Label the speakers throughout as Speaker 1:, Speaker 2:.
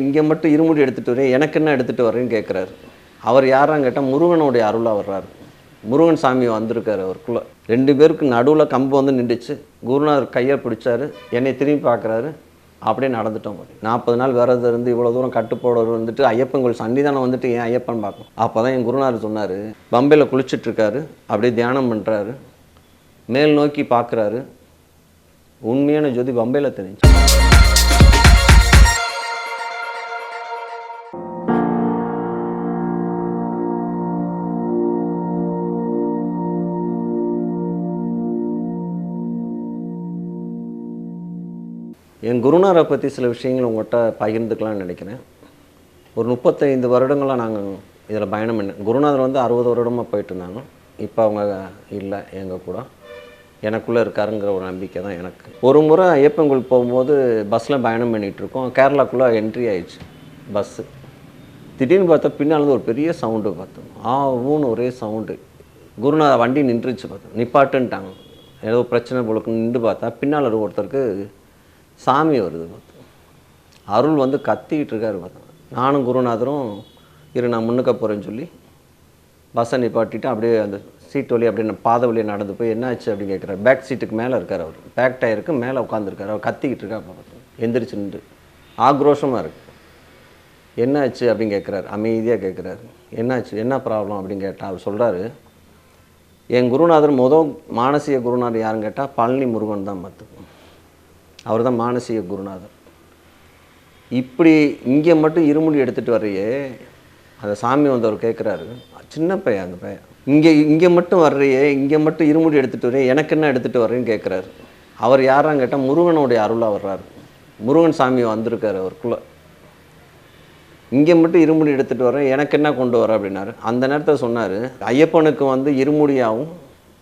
Speaker 1: இங்கே மட்டும் இருமுடி எடுத்துகிட்டு வரேன் எனக்கு என்ன எடுத்துகிட்டு வரேன்னு கேட்குறாரு அவர் யாரான்னு கேட்டால் முருகனுடைய அருளாக வர்றாரு. முருகன் சாமி வந்திருக்காரு அவருக்குள்ளே. ரெண்டு பேருக்கு நடுவில் கம்பு வந்து நின்றுச்சு. குருநாதர் கையை பிடிச்சாரு. என்னை திரும்பி பார்க்குறாரு. அப்படியே நடந்துட்டோம் நாற்பது நாள் விரதம் இருந்து இவ்வளோ தூரம் கட்டுப்பாடு வந்துட்டு ஐயப்பன் கோயில் சன்னிதானம் வந்துட்டு ஏன் ஐயப்பன் பார்க்கணும். அப்போ தான் என் குருநாதர் சொன்னார் பம்பையில் குளிச்சுட்ருக்காரு அப்படியே தியானம் பண்ணுறாரு மேல் நோக்கி பார்க்குறாரு. உண்மையான ஜோதி பம்பையில் தெரிஞ்சு. என் குருநாரை பற்றி சில விஷயங்கள் உங்கள்கிட்ட பகிர்ந்துக்கலாம்னு நினைக்கிறேன். ஒரு முப்பத்தைந்து வருடங்களாக நாங்கள் இதில் பயணம் பண்ண குருநாதர் வந்து அறுபது வருடமாக போயிட்டு இருந்தாங்க இப்போ அவங்க இல்லை எங்கள் கூட. எனக்குள்ளே இருக்காருங்கிற ஒரு நம்பிக்கை தான் எனக்கு. ஒரு முறை ஐயப்பங்குள் போகும்போது பஸ்ஸில் பயணம் பண்ணிகிட்ருக்கோம் கேரளாக்குள்ளே என்ட்ரி ஆயிடுச்சு பஸ்ஸு திடீர்னு பார்த்தா பின்னால் ஒரு பெரிய சவுண்டு பார்த்தோம். ஆ ஊன்னு ஒரே சவுண்டு குருநாதர் வண்டி நின்றுச்சு பார்த்தோம். நிப்பாட்டுன்ட்டாங்க. ஏதோ பிரச்சனை போலுக்கு நின்று பார்த்தா பின்னால் இருக்க ஒருத்தருக்கு சாமி வருது. பார்த்து அருள் வந்து கத்திக்கிட்டு இருக்காரு பார்த்தோம் நானும் குருநாதரும் இரு நான் முன்னுக்க போகிறேன்னு சொல்லி பஸ்ஸை நிப்பாட்டிட்டு அப்படியே அந்த சீட் வழி அப்படியே நான் பாதை வழியாக நடந்து போய் என்னாச்சு அப்படின்னு கேட்குறாரு. பேக் சீட்டுக்கு மேலே இருக்கார் அவர். பேக் டயருக்கு மேலே உட்காந்துருக்காரு அவர் கத்திக்கிட்டு இருக்கா பார்த்து எந்திரிச்சு நின்று. ஆக்ரோஷமாக இருக்கு. என்னாச்சு அப்படின்னு கேட்குறாரு. அமைதியாக கேட்குறாரு. என்னாச்சு? என்ன ப்ராப்ளம் அப்படின்னு கேட்டால் அவர் சொல்கிறாரு என் குருநாதர் மொதல் மானசீக குருநாதர் யாருன்னு கேட்டால் பழனி முருகன் தான் பார்த்துக்கணும் அவர் தான் மானசீக குருநாதர். இப்படி இங்கே மட்டும் இருமுடி எடுத்துகிட்டு வர்றையே அந்த சாமி வந்து அவர் கேட்குறாரு சின்ன பையன் அந்த பையன். இங்கே இங்கே மட்டும் வர்றையே இங்கே மட்டும் இருமுடி எடுத்துகிட்டு வரையே எனக்கு என்ன எடுத்துகிட்டு வர்றேன்னு கேட்குறாரு. அவர் யாரான்னு கேட்டால் முருகனுடைய அருளாக வர்றாரு. முருகன் சாமி வந்திருக்காரு அவருக்குள்ளே. இங்கே மட்டும் இருமுடி எடுத்துகிட்டு வரேன் எனக்கு என்ன கொண்டு வர அப்படின்னாரு. அந்த நேரத்தில் சொன்னார் ஐயப்பனுக்கு வந்து இருமுடியாகவும்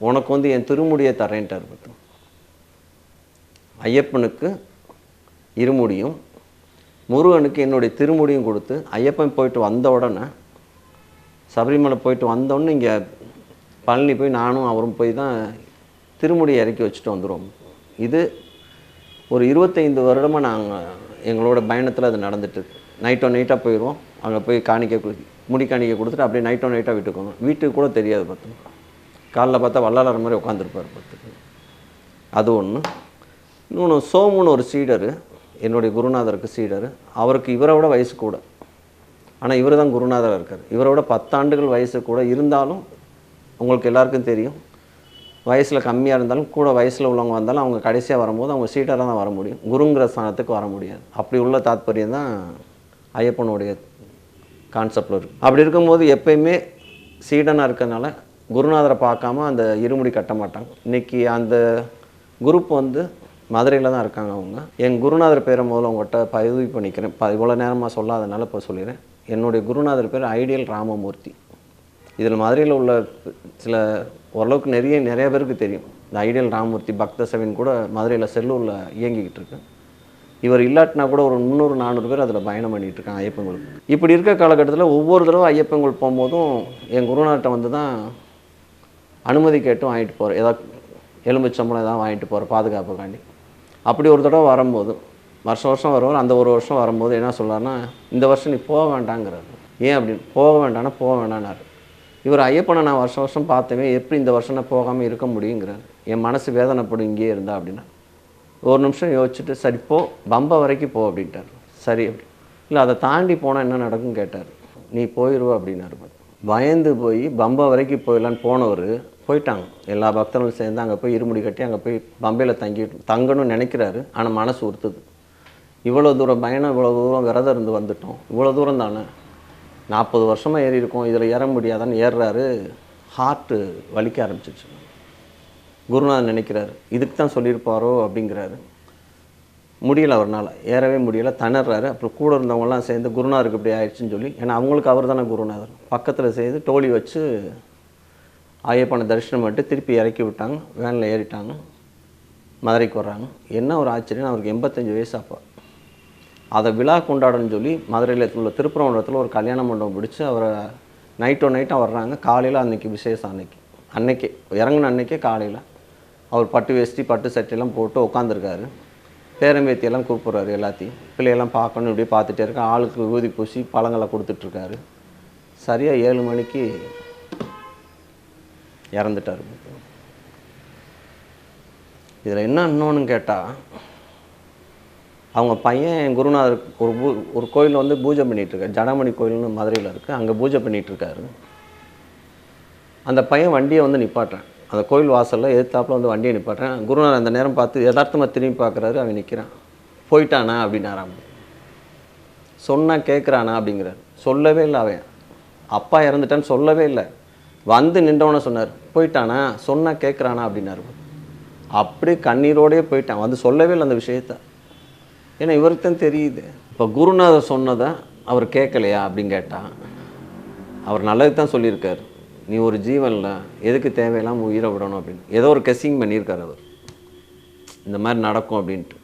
Speaker 1: உனக்கு வந்து என் திருமுடியை தரேன்ட்டார் பார்த்தோம் ஐயப்பனுக்கு இருமுடியும் முருகனுக்கு என்னுடைய திருமுடியும் கொடுத்து ஐயப்பன் போயிட்டு வந்த உடனே சபரிமலை போயிட்டு வந்தோடனே இங்கே பழனி போய் நானும் அவரும் போய் தான் திருமுடியை இறக்கி வச்சுட்டு வந்துடுவோம் இது ஒரு இருபத்தைந்து வருடமாக நாங்கள் எங்களோட பயணத்தில் அது நடந்துட்டுருக்கு. நைட்டோ நைட்டாக போயிடுவோம் அங்கே போய் காணிக்கை முடி காணிக்கை கொடுத்துட்டு அப்படியே நைட்டோ நைட்டாக வீட்டுக்கு வந்தோம் வீட்டுக்கு கூட தெரியாது பார்த்தோம் காலைல பார்த்தா வல்லாளர் மாதிரி உட்காந்துருப்பார் பார்த்துக்கு அது ஒன்று இன்னொன்று சோமுன்னு ஒரு சீடரு என்னுடைய குருநாதருக்கு சீடர். அவருக்கு இவரை விட வயசு கூட. ஆனால் இவர் தான் குருநாதராக இருக்கார். இவரை விட பத்தாண்டுகள் வயசு கூட இருந்தாலும் உங்களுக்கு எல்லாருக்கும் தெரியும். வயசில் கம்மியாக இருந்தாலும் கூட வயசில் உள்ளவங்க வந்தாலும் அவங்க கடைசியாக வரும்போது அவங்க சீடராக தான் வர முடியும். குருங்கிற ஸ்தானத்துக்கு வர முடியாது. அப்படி உள்ள தாத்பரியம் தான் ஐயப்பனுடைய கான்செப்டில் இருக்குது அப்படி இருக்கும்போது எப்பயுமே சீடனாக இருக்கிறதுனால குருநாதரை பார்க்காம அந்த இருமுடி கட்ட மாட்டாங்க. இன்னைக்கு அந்த குரூப் வந்து மதுரையில் தான் இருக்காங்க அவங்க. என் குருநாதர் பேரை முதல்ல உங்கள்கிட்ட பதிவு பண்ணிக்கிறேன். ப இவ்வளோ நேரமாக சொல்லாதனால இப்போ சொல்லிடுறேன். என்னுடைய குருநாதர் பேர் ஐடியல் ராமமூர்த்தி. இதில் மதுரையில் உள்ள சில ஓரளவுக்கு நிறைய நிறைய பேருக்கு தெரியும். இந்த ஐடியல் ராமமூர்த்தி பக்த சவின் கூட மதுரையில் செல்லூரில் இயங்கிக்கிட்டு இருக்கு. இவர் இல்லாட்டினா கூட ஒரு முந்நூறு நானூறு பேர் அதில் பயணம் பண்ணிகிட்டு இருக்காங்க ஐயப்பன் இப்படி இருக்க காலகட்டத்தில் ஒவ்வொரு தடவை ஐயப்பங்கள் போகும்போதும் என் குருநாட்டை வந்து தான் அனுமதி கேட்டும் வாங்கிட்டு போகிறேன் ஏதாவது எலும்புச்சம்பளம் ஏதாவது வாங்கிட்டு போகிற பாதுகாப்புக்காண்டி. அப்படி ஒரு தடவை வரும்போது வருஷம் வருஷம் வருவார் அந்த ஒரு வருஷம் வரும்போது என்ன சொல்றாருன்னா இந்த வருஷம் நீ போக வேண்டாங்கிறாரு. ஏன் அப்படின்னு போக வேண்டாம்னா போக வேண்டானாரு இவர் ஐயப்பனை நான் வருஷம் வருஷம் பார்த்தவே எப்படி இந்த வருஷம் நான் போகாமல் இருக்க முடியுங்கிறார். என் மனசு வேதனைப்படும் இங்கேயே இருந்தா அப்படின்னா. ஒரு நிமிஷம் யோசிச்சுட்டு சரி போ பம்பை வரைக்கும் போ அப்படின்ட்டார். சரி அப்படி. இல்லை அதை தாண்டி போனால் என்ன நடக்கும்னு கேட்டார். நீ போயிடுவ அப்படின்னாரு. பயந்து போய் பம்பை வரைக்கும் போயிடலான்னு போனவர் போயிட்டாங்க. எல்லா பக்தர்களும் சேர்ந்து அங்கே போய் இருமுடி கட்டி அங்கே போய் பம்பையில் தங்கி தங்கணும்னு நினைக்கிறாரு. ஆனால் மனசு உறுத்துது. இவ்வளோ தூரம் பயணம் இவ்வளோ தூரம் விரதம் இருந்து வந்துட்டோம். இவ்வளோ தூரம் தானே. நாற்பது வருஷமாக ஏறி இருக்கோம். இதில் ஏற முடியாதான்னு ஏறுறாரு. ஹார்ட்டு வலிக்க ஆரம்பிச்சிச்சு குருநாதன் நினைக்கிறாரு இதுக்கு தான் சொல்லியிருப்பாரோ? அப்படிங்கிறாரு. முடியலை அவர்னால். ஏறவே முடியலை. தணர்றாரு அப்புறம் கூட இருந்தவங்கலாம் சேர்ந்து குருநாதருக்கு இப்படி ஆயிடுச்சுன்னு சொல்லி ஏன்னா அவங்களுக்கு அவர் தானே குருநாதர். பக்கத்தில் சேர்ந்து டோலி வச்சு ஐயப்பனை தரிசனம் பண்ணிட்டு திருப்பி இறக்கி விட்டாங்க வேனில் ஏறிட்டாங்க மதுரைக்கு வர்றாங்க. என்ன ஒரு ஆச்சரியம் அவருக்கு எண்பத்தஞ்சு வயசு அப்போ. அதை விழா கொண்டாடணும்னு சொல்லி மதுரையில் உள்ள திருப்பரங்குன்றத்தில் ஒரு கல்யாண மண்டபம் பிடிச்சி அவரை நைட்டோ நைட்டாக வர்றாங்க. காலையில் அன்றைக்கி விசேஷம் அன்னைக்கு. அன்னைக்கே இறங்கின அன்னைக்கே காலையில் அவர் பட்டு வேஷ்டி பட்டு சட்டையெல்லாம் போட்டு உட்காந்துருக்காரு பேரம்பேத்தியெல்லாம் கூப்பிட்றாரு எல்லாத்தையும். பிள்ளையெல்லாம் பார்க்கணும் இப்படியே பார்த்துட்டே இருக்கேன் ஆளுக்கு ஊதி பூசி பழங்களை கொடுத்துட்ருக்காரு சரியாக ஏழு மணிக்கு இறந்துட்டார். இதில் என்ன இன்னொன்னு கேட்டால் அவங்க பையன் என் குருநாதர் ஒரு பூ ஒரு கோயிலில் வந்து பூஜை பண்ணிகிட்ருக்காரு ஜடாமணி கோயில்னு மதுரையில் இருக்குது அங்கே பூஜை பண்ணிகிட்ருக்காரு அந்த பையன் வண்டியை வந்து நிப்பாட்டுறேன். அந்த கோயில் வாசலில் எதிர்த்தாப்புல வந்து வண்டியை நிப்பாட்டுறேன். குருநாதர் அந்த நேரம் பார்த்து யதார்த்தமாக திரும்பி பார்க்குறாரு. அவன் நிற்கிறான் போயிட்டானா அப்படின்னாராம். சொன்னா கேட்குறானா அப்படிங்கிறார். சொல்லவே இல்லை அவன். அப்பா இறந்துட்டான்னு சொல்லவே இல்லை. வந்து நின்றவன சொன்னார். போயிட்டானா? சொன்னால் கேட்குறானா அப்படின்னாரு. அப்படியே கண்ணீரோடயே போயிட்டான். வந்து சொல்லவே இல்லை அந்த விஷயத்த. ஏன்னா இவருக்கு தான் தெரியுது. இப்போ குருநாதர் சொன்னதை அவர் கேட்கலையா அப்படின்னு கேட்டால் அவர் நல்லது தான் சொல்லியிருக்கார். நீ ஒரு ஜீவனில் எதுக்கு தேவையில்லாமல் உயிரை விடணும் அப்படின்னு. ஏதோ ஒரு கெஸ்ஸிங் பண்ணியிருக்காரு அவர். இந்த மாதிரி நடக்கும் அப்படின்ட்டு.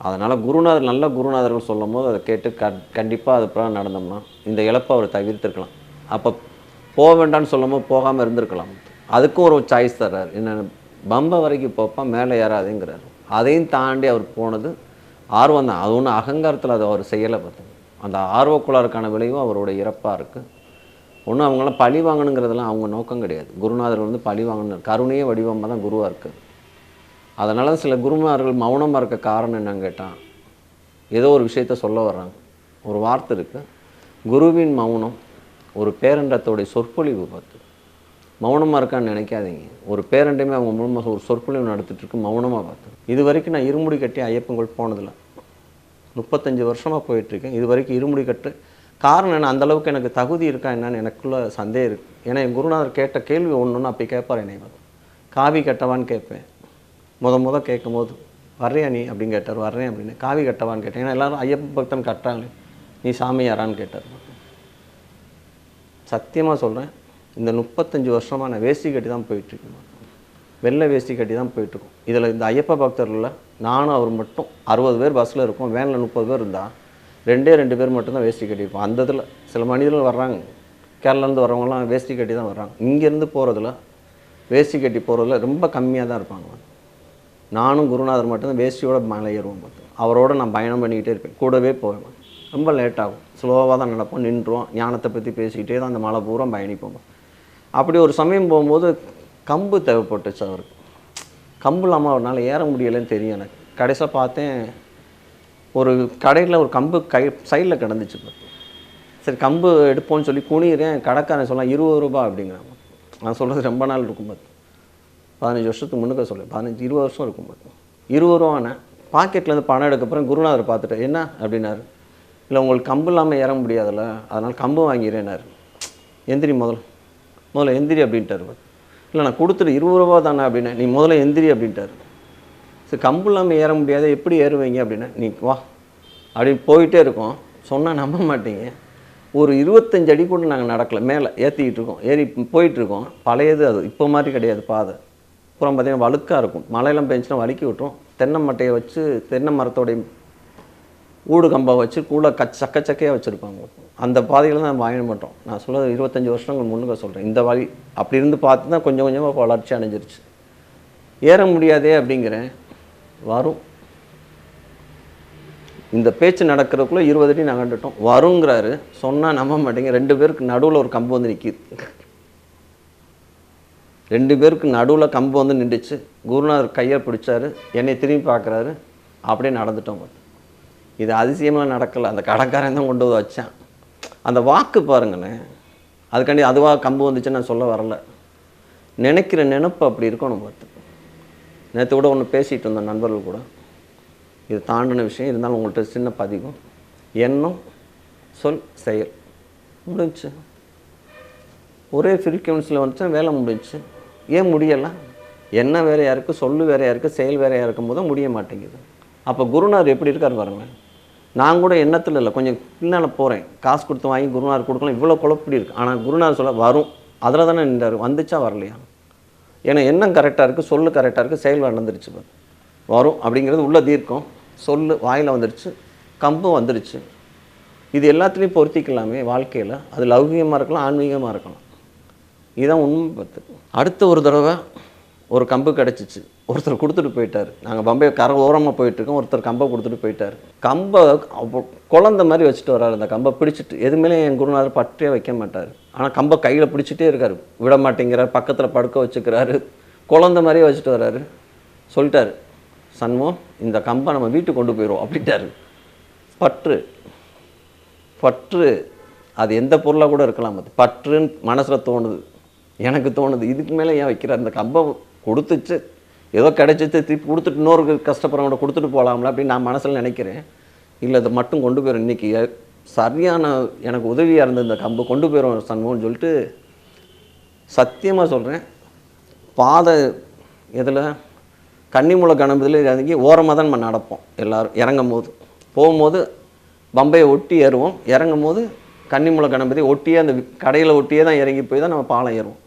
Speaker 1: அதனால் குருநாதர் நல்ல குருநாதர்கள் சொல்லும் போது அதை கேட்டு க கண்டிப்பாக அது நடந்தோம்னா இந்த இழப்பை அவர் தவிர்த்திருக்கலாம். அப்போ போக வேண்டாம்னு சொல்லாமல் போகாமல் இருந்திருக்கலாம். அதுக்கும் ஒரு சாய்ஸ் தர்றாரு. என்ன பம்பை வரைக்கும் போப்பா மேலே ஏறாதேங்கிறார். அதையும் தாண்டி அவர் போனது ஆர்வம் தான். அது ஒன்றும் அகங்காரத்தில் அதை அவர் செய்யலை பார்த்தோம் அந்த ஆர்வக்குள்ளாருக்கான விளைவும் அவரோட இறப்பாக இருக்குது ஒன்றும் அவங்களாம் பழி வாங்கணுங்கிறதெல்லாம் அவங்க நோக்கம் கிடையாது. குருநாதர் வந்து பழி வாங்கணும். கருணையே வடிவமாக தான் குருவாக இருக்குது அதனால் சில குருமார்கள் மௌனமாக இருக்க காரணம் என்னன்னு கேட்டால் ஏதோ ஒரு விஷயத்த சொல்ல வர்றாங்க. ஒரு வார்த்தை இருக்குது குருவின் மௌனம் ஒரு பேரண்டத்தோடைய சொற்பொழிவு பார்த்து. மௌனமாக இருக்கான்னு நினைக்காதீங்க. ஒரு பேரண்டையுமே அவங்க மூலமாக ஒரு சொற்பொழிவு நடத்திட்டுருக்கு மௌனமாக பார்த்து. இது வரைக்கும் நான் இருமுடி கட்டி ஐயப்பங்கள் போனதில்லை. முப்பத்தஞ்சு வருஷமாக போயிட்டுருக்கேன். இது வரைக்கும் இருமுடி கட்டு. காரணம் என்ன? அந்த அளவுக்கு எனக்கு தகுதி இருக்கா என்னன்னு எனக்குள்ள சந்தேகம் இருக்குது ஏன்னா என் குருநாதர் கேட்ட கேள்வி ஒன்றுன்னு அப்படி கேட்பார் என்னை வந்து காவி கட்டவான்னு கேட்பேன். முத முத கேட்கும் போது வர்றியா நீ? அப்படின்னு கேட்டார். வர்றேன் அப்படின்னு. காவி கட்டவான்னு கேட்டேன். ஏன்னா எல்லாரும் ஐயப்ப பக்தன் கட்டாங்களே. நீ சாமியாரான்னு கேட்டார். சத்தியமாக சொல்கிறேன் இந்த முப்பத்தஞ்சு வருஷமாக நான் வேஷ்டி கட்டி தான் போயிட்டுருக்கேன். வெள்ளை வேஷ்டி கட்டி தான் போயிட்டுருக்கோம். இதில் இந்த ஐயப்ப பக்தர்களில் நானும் அவர் மட்டும் அறுபது பேர் பஸ்ஸில் இருக்கோம். வேனில் முப்பது பேர் இருந்தால் ரெண்டே ரெண்டு பேர் மட்டும்தான் வேஷ்டி கட்டியிருப்போம். அந்த இதில் சில மனிதர்கள் வர்றாங்க. கேரளாலேருந்து வரவங்களாம் வேஷ்டி கட்டி தான் வர்றாங்க. இங்கேருந்து போகிறதுல வேஷ்டி கட்டி போகிறதுல ரொம்ப கம்மியாக தான் இருப்பாங்க. நானும் குருநாதர் மட்டும்தான் வேஷ்டியோட மலை ஏறுவோம். பார்த்து அவரோட நான் பயணம் பண்ணிக்கிட்டே இருப்பேன். கூடவே போவேன். ரொம்ப லேட் ஆகும். ஸ்லோவாக தான் நடப்போம் நின்றோம் ஞானத்தை பற்றி பேசிக்கிட்டே தான் அந்த மலை பூரா பயணிப்போம். அப்படி ஒரு சமயம் போகும்போது கம்பு தேவைப்பட்டுச்சு அவருக்கு. கம்பு இல்லாமல் அவரால் ஏற முடியலைன்னு தெரியும் எனக்கு. கடைசியாக பார்த்தேன் ஒரு கடையில் ஒரு கம்பு கை சைடில் கிடந்துச்சு. சரி கம்பு எடுப்போம்னு சொல்லி குனிகிறேன் கடைக்காரன் சொல்லலாம் இருபது ரூபா அப்படிங்கிறாங்க. நான் சொல்கிறது ரொம்ப நாள் இருக்கும் பார்த்து பதினஞ்சு வருஷத்துக்கு முன்னுக்க சொல்லு பதினஞ்சு இருபது வருஷம் இருக்கும் பார்த்து இருபது ரூபாண்ணே பாக்கெட்லேருந்து பணம் எடுக்கப்புறம் குருநாதர் பார்த்துட்டு என்ன? அப்படின்னாரு. இல்லை உங்களுக்கு கம்பு இல்லாமல் ஏற முடியாதுல்ல? அதனால் கம்பு வாங்கிறேனார் எந்திரி முதல்ல. முதல்ல எந்திரி அப்படின்ட்டாரு இல்லை நான் கொடுத்துட்டு இருபது ரூபா தானே அப்படின்னா நீ முதல்ல எந்திரி அப்படின்ட்டாரு. சரி கம்பு இல்லாமல் ஏற முடியாது எப்படி ஏறுவீங்க அப்படின்னா நீ வா. அப்படின்னு போயிட்டே இருக்கோம். சொன்னால் நம்ப மாட்டீங்க. ஒரு இருபத்தஞ்சு அடி கூட நாங்கள் நடக்கலை. மேலே ஏற்றிக்கிட்டு இருக்கோம். ஏறி போயிட்டுருக்கோம் பழையது அது. இப்போ மாதிரி கிடையாது பாதை. அப்புறம் பார்த்தீங்கன்னா வழுக்காக இருக்கும். மழையெல்லாம் பெஞ்சுனா வழுக்கி விட்டுரும். தென்னை மட்டையை வச்சு தென்னை மரத்தோடைய ஊடு கம்பாக வச்சு கூட கச் சக்க சக்கையாக வச்சுருப்பாங்க. அந்த பாதையில் தான் வாங்க மாட்டோம் நான் சொல்கிறது இருபத்தஞ்சி வருஷங்கள் முன்னுக்க சொல்கிறேன் இந்த வழி அப்படி இருந்து பார்த்து தான் கொஞ்சம் கொஞ்சமாக வளர்ச்சி அடைஞ்சிருச்சு. ஏற முடியாதே அப்படிங்கிறேன். வரும். இந்த பேச்சு நடக்கிறதுக்குள்ளே இருபது அடி நகண்டுட்டோம் வருங்கிறாரு. சொன்னால் நம்ப மாட்டேங்க. ரெண்டு பேருக்கு நடுவில் ஒரு கம்பு வந்து நிற்கிது ரெண்டு பேருக்கு நடுவில் கம்பு வந்து நின்றுச்சு. குருநாதர் கையை பிடிச்சாரு. என்னை திரும்பி பார்க்குறாரு. அப்படியே நடந்துட்டோம். இது அதிசயமாக நடக்கலை. அந்த கடைக்காரன் தான் கொண்டு வந்து வச்சான். அந்த வாக்கு பாருங்கண்ணே அதுக்காண்டி அதுவாக கம்பு வந்துச்சு நான் சொல்ல வரல. நினைக்கிற நினைப்பு அப்படி இருக்கணும் பார்த்து. நேற்று கூட ஒன்று பேசிகிட்டு இருந்தோம் நண்பர்கள் கூட. இது தாண்டின விஷயம். இருந்தாலும் உங்கள்கிட்ட சின்ன பதிவும் எண்ணம் சொல் செயல். முடிஞ்சு. ஒரே ஃப்ரீக்வன்சியில் வந்துச்சுன்னா வேலை முடிஞ்சு. ஏன் முடியலை? என்ன வேறையாக இருக்குது சொல்லு வேறையாக இருக்குது செயல் வேறையாக இருக்கும் போது முடிய மாட்டேங்குது. அப்போ குருநார் எப்படி இருக்கார் பாருங்கள் நான் கூட எண்ணத்தில் இல்லை. கொஞ்சம் பின்னால் போகிறேன் காசு கொடுத்து வாங்கி குருநாதர் கொடுக்கலாம். இவ்வளோ குழப்படி இருக்குது ஆனால் குருநாதர் சொல்ல வரும். அதில் தானே நின்றார். வந்துச்சா வரலையா? ஏன்னா எண்ணம் கரெக்டாக இருக்குது சொல்லு கரெக்டாக இருக்குது செயல் நடந்துருச்சு பாரு. வரும் அப்படிங்கிறது உள்ள தீர்க்கம். சொல்லு வாயில் வந்துருச்சு. கம்பும் வந்துருச்சு. இது எல்லாத்துலேயும் பொருத்திக்கலாமே வாழ்க்கையில். அது லௌகிகமாக இருக்கலாம் ஆன்மீகமாக இருக்கலாம். இதுதான் உண்மை பத்து அடுத்த ஒரு தடவை ஒரு கம்பு கிடச்சிச்சு. ஒருத்தர் கொடுத்துட்டு போயிட்டார். நாங்கள் பம்பையை கரை ஓரமாக போயிட்டுருக்கோம். ஒருத்தர் கம்பை கொடுத்துட்டு போயிட்டார். கம்பை அப்போ குழந்த மாதிரி வச்சுட்டு வர்றாரு. அந்த கம்பை பிடிச்சிட்டு எதுமேலே என் குருநாதர் பற்றே வைக்க மாட்டார். ஆனால் கம்பை கையில் பிடிச்சிட்டே இருக்கார். விட மாட்டேங்கிறார். பக்கத்தில் படுக்க வச்சுக்கிறாரு. குழந்த மாதிரியே வச்சுட்டு வர்றாரு. சொல்லிட்டாரு சண்முகம் இந்த கம்பை நம்ம வீட்டுக்கு கொண்டு போயிடுவோம். அப்படின்ட்டாரு. பற்று. பற்று. அது எந்த பொருளாக கூட இருக்கலாம் அது. பற்றுன்னு மனசில் தோணுது. எனக்கு தோணுது. இதுக்கு மேலே ஏன் வைக்கிறார்? இந்த கம்பம் கொடுத்துச்சு. ஏதோ கிடைச்சிச்சு திருப்பி கொடுத்துட்டு இன்னொரு கஷ்டப்படுறவங்க கொடுத்துட்டு போகலாம்ல அப்படின்னு நான் மனசில் நினைக்கிறேன். இல்லை அதை மட்டும் கொண்டு போயிடும் இன்றைக்கி சரியான எனக்கு உதவியாக இருந்த இந்த கம்பு கொண்டு போயிடும் சண்முகம்னு சொல்லிட்டு சத்தியமாக சொல்கிறேன் பாதை இதில் கன்னிமூல கணபதியில் இறங்கி ஓரமாக தான் நம்ம நடப்போம் எல்லோரும். இறங்கும் போது போகும்போது பம்பையை ஒட்டி ஏறுவோம். இறங்கும் போது கன்னிமூல கணபதி ஒட்டியே அந்த கடையில் ஒட்டியே தான் இறங்கி போய் தான் நம்ம பாலம் ஏறுவோம்.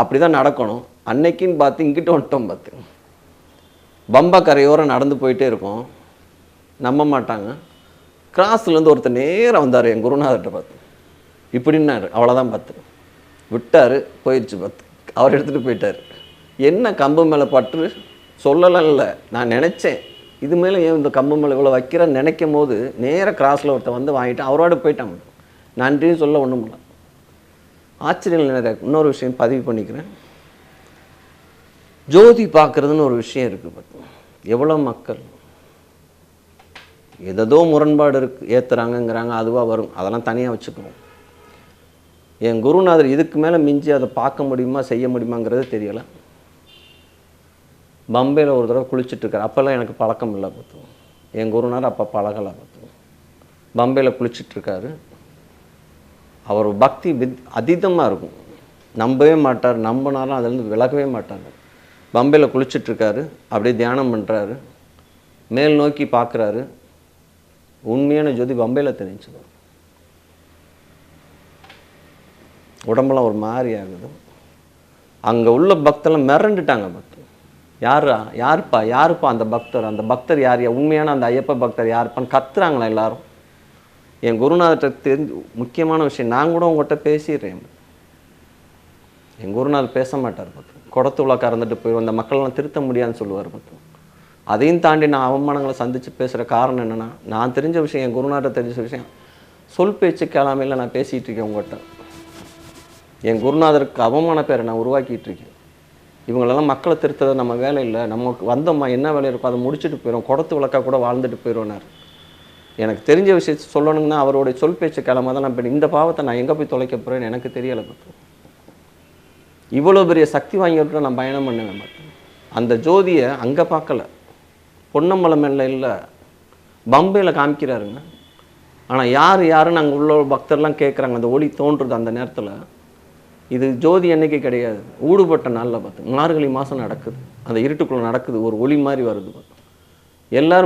Speaker 1: அப்படி தான் நடக்கணும். அன்னைக்குன்னு பார்த்து இங்கிட்ட வந்துட்டோம் பார்த்து. பம்பா கரையோரம் நடந்து போயிட்டே இருக்கோம். நம்ப மாட்டாங்க. கிராஸ்லேருந்து ஒருத்தர் நேராக வந்தார் என் குருநாதர்கிட்ட பார்த்து. இப்படின்னாரு அவ்வளோதான் பார்த்து. விட்டார். போயிடுச்சு பார்த்து. அவர் எடுத்துகிட்டு போயிட்டார். என்ன கம்பு மேலே பற்று? சொல்லலாம் இல்லை நான் நினச்சேன். இது மேலே ஏன் இந்த கம்பு மேலே இவ்வளோ வைக்கிறேன்னு நினைக்கும் போது நேராக கிராஸில் ஒருத்தர் வந்து வாங்கிட்டு அவரோட போயிட்டான். நன்றியும் சொல்ல ஒன்றும் இல்லை. ஆச்சரியம் நிறைய இன்னொரு விஷயம் பதிவு பண்ணிக்கிறேன். ஜோதி பார்க்குறதுன்னு ஒரு விஷயம் இருக்குது பார்த்து எவ்வளோ மக்கள்? எதோ முரண்பாடு இருக்குது ஏற்றுறாங்கங்கிறாங்க அதுவாக வரும். அதெல்லாம் தனியாக வச்சுக்குவோம். என் குருநாதர் இதுக்கு மேலே மிஞ்சி அதை பார்க்க முடியுமா செய்ய முடியுமாங்கிறது தெரியலை. பம்பையில் ஒரு தடவை குளிச்சுட்ருக்கார். அப்போல்லாம் எனக்கு பழக்கம் இல்லை பார்த்துவோம் என் குருநாதர் அப்போ பழகலை பார்த்துவோம் பம்பையில் குளிச்சுட்ருக்காரு. அவர் பக்தி வித் அதீதமாக இருக்கும். நம்பவே மாட்டார். நம்பினாலும் அதுலேருந்து விலகவே மாட்டாங்க. பம்பையில் குளிச்சிட்ருக்காரு அப்படியே தியானம் பண்ணுறாரு மேல் நோக்கி பார்க்குறாரு உண்மையான ஜோதி பம்பையில் தெரிஞ்சது உடம்பெல்லாம் ஒரு மாதிரி ஆகுது. அங்கே உள்ள பக்தெல்லாம் மிரண்டுட்டாங்க பக்தர். யாரா யாருப்பா யாருப்பா அந்த பக்தர்? அந்த பக்தர் யார்? உண்மையான அந்த ஐயப்ப பக்தர் யாருப்பான்னு கத்துறாங்களா எல்லாரும்? என் குருநாதர்கிட்ட தெரிஞ்சு முக்கியமான விஷயம் நான் கூட உங்கள்கிட்ட பேசிடுறேன். என் குருநாதர் பேச மாட்டார் பக்தர். குடத்து விளக்கா இருந்துட்டு அந்த மக்கள்லாம் திருத்த முடியாதுன்னு சொல்லுவார் மட்டும் அதையும் தாண்டி நான் அவமானங்களை சந்தித்து பேசுகிற காரணம் என்னென்னா நான் தெரிஞ்ச விஷயம் என் குருநாட்டை தெரிஞ்ச விஷயம் சொல் பேச்சு கேளாமையில் நான் பேசிகிட்டு இருக்கேன் உங்கள்கிட்ட என் குருநாதருக்கு அவமான பேரை நான் உருவாக்கிட்டு இருக்கேன். இவங்களெல்லாம் மக்களை திருத்துறது நம்ம வேலை இல்லை. நமக்கு வந்தோம்மா என்ன வேலை இருக்கோ அதை முடிச்சுட்டு போயிடும் குடத்து விளக்கா கூட வாழ்ந்துட்டு போயிடுவோனார் எனக்கு தெரிஞ்ச விஷயத்தை சொல்லணுங்கன்னா அவருடைய சொல் பேச்சு கிளம்ப தான் நான் இந்த பாவத்தை நான் எங்கே போய் தொலைக்க போகிறேன்னு எனக்கு தெரியலை பற்றும் இவ்வளோ பெரிய சக்தி வாங்கிட்டு நான் பயணம் பண்ணுவேன் மாட்டேன் அந்த ஜோதியை அங்கே பார்க்கல. பொன்னம்பலம் மேலே இல்லை. பம்பையில் காமிக்கிறாருங்க. ஆனால் யார் யாருன்னு அங்கே உள்ள பக்தர்லாம் கேட்குறாங்க அந்த ஒளி தோன்றுறது அந்த நேரத்தில். இது ஜோதி என்றைக்கு கிடையாது. ஊடுபட்ட நாளில் பார்த்து. மார்கழி மாதம் நடக்குது. அந்த இருட்டுக்குள்ளே நடக்குது. ஒரு ஒளி மாதிரி வருது பார்த்து.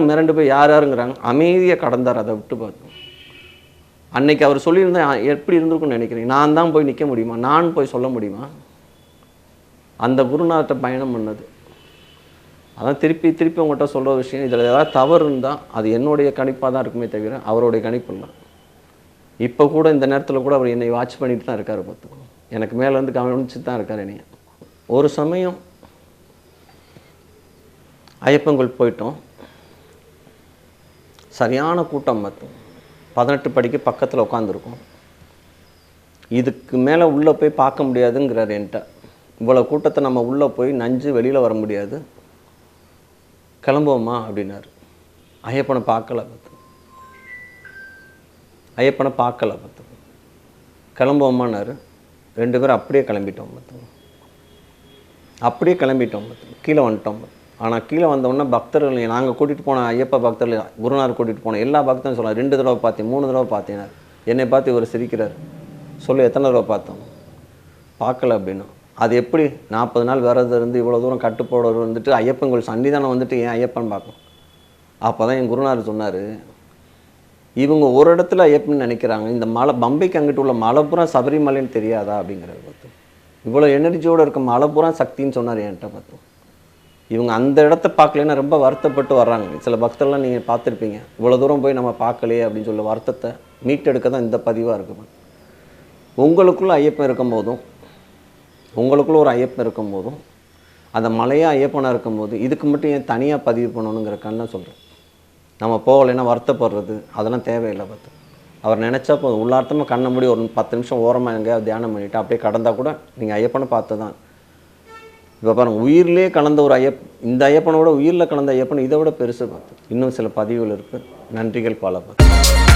Speaker 1: மிரண்டு போய் யார் யாருங்கிறாங்க. அமைதியாக கடந்தார் அதை விட்டு பார்த்து. அன்னைக்கு அவர் சொல்லியிருந்தேன் எப்படி இருந்திருக்கும்னு நினைக்கிறேன் நான் தான் போய் நிற்க முடியுமா? நான் போய் சொல்ல முடியுமா? அந்த குருநாதர்கிட்ட பயணம் பண்ணது. அதான் திருப்பி திருப்பி உங்கள்கிட்ட சொல்கிற விஷயம் இதில் ஏதாவது தவறு இருந்தால் அது என்னுடைய கணிப்பாக தான் இருக்குமே தவிர அவருடைய கணிப்பு இல்லை. இப்போ கூட இந்த நேரத்தில் கூட அவர் என்னை வாட்ச் பண்ணிட்டு தான் இருக்கார் பார்த்து. எனக்கு மேலேருந்து கவனிச்சு தான் இருக்கார் என்னைய. ஒரு சமயம் ஐயப்பங்கோல் போயிட்டோம். சரியான கூட்டம் பார்த்தோம் பதினெட்டு படிக்கு பக்கத்தில் உட்காந்துருக்கோம் இதுக்கு மேலே உள்ளே போய் பார்க்க முடியாதுங்கிறார் என்கிட்ட. இவ்வளோ கூட்டத்தை நம்ம உள்ளே போய் நஞ்சு வெளியில் வர முடியாது. கிளம்புவோமா? அப்படின்னாரு. ஐயப்பனை பார்க்கல பார்த்து ஐயப்பனை பார்க்கல பார்த்து கிளம்புவோமான்னாரு. ரெண்டு பேரும் அப்படியே கிளம்பிட்டோம் பார்த்து அப்படியே கிளம்பிட்டோம் பார்த்து கீழே வந்துட்டோம் ஆனால் கீழே வந்தோடனே பக்தர்கள் நாங்கள் கூட்டிகிட்டு போன ஐயப்ப பக்தர்கள் குருநார் கூட்டிகிட்டு போன எல்லா பக்தரும் சொன்னார் ரெண்டு தடவை பார்த்தேன் மூணு தடவை பார்த்தேனார் என்னை பார்த்து இவர் சிரிக்கிறார். சொல்லு எத்தனை தடவை பார்த்தோம்? பார்க்கல அப்படின்னா அது எப்படி? நாற்பது நாள் விரதம் இருந்து இவ்வளோ தூரம் கட்டுப்பாடு வந்துட்டு ஐயப்பன் கோயில் சன்னிதானம் வந்துட்டு ஏன் ஐயப்பன் பார்க்கும்? அப்போ தான் என் குருநாதர் சொன்னார் இவங்க ஒரு இடத்துல ஐயப்பன் நினைக்கிறாங்க இந்த மலை பம்பைக்கு அங்கிட்டு உள்ள மலைப்புறம் சபரிமலைன்னு தெரியாதா? அப்படிங்கிறத பார்த்து. இவ்வளோ எனர்ஜியோடு இருக்க மலைப்புறம் சக்தின்னு சொன்னார் என்கிட்ட பார்த்து. இவங்க அந்த இடத்த பார்க்கலன்னா ரொம்ப வருத்தப்பட்டு வர்றாங்க. சில பக்தர்லாம் நீங்கள் பார்த்துருப்பீங்க இவ்வளோ தூரம் போய் நம்ம பார்க்கலையே அப்படின்னு சொல்லி வருத்தத்தை மீட்டெடுக்க தான் இந்த பதிவாக இருக்கும் உங்களுக்குள்ளே ஐயப்பன் இருக்கும் போதும் உங்களுக்குள்ள ஒரு ஐயப்பன் இருக்கும் போதும் அந்த மலையாக ஐயப்பனாக இருக்கும்போது இதுக்கு மட்டும் ஏன் தனியாக பதிவு பண்ணணுங்கிற கண்ணை சொல்கிறேன் நம்ம போகலைன்னா வருத்தப்படுறது அதெல்லாம் தேவையில்லை பார்த்து. அவர் நினச்சா போதும். உள்ளார்த்தமாக கண்ணை மூடி ஒரு பத்து நிமிஷம் ஓரமாக எங்கேயாவது தியானம் பண்ணிவிட்டு அப்படியே கடந்தால் கூட நீங்கள் ஐயப்பனை பார்த்து தான் இப்போ பாருங்கள் உயிர்லேயே கலந்த ஒரு ஐயப் இந்த ஐயப்பனோட உயிரில் கலந்த ஐயப்பன் இதை விட பெருசு பார்த்து. இன்னும் சில பதிவுகள் இருக்குது நன்றிகள் பல பார்த்து.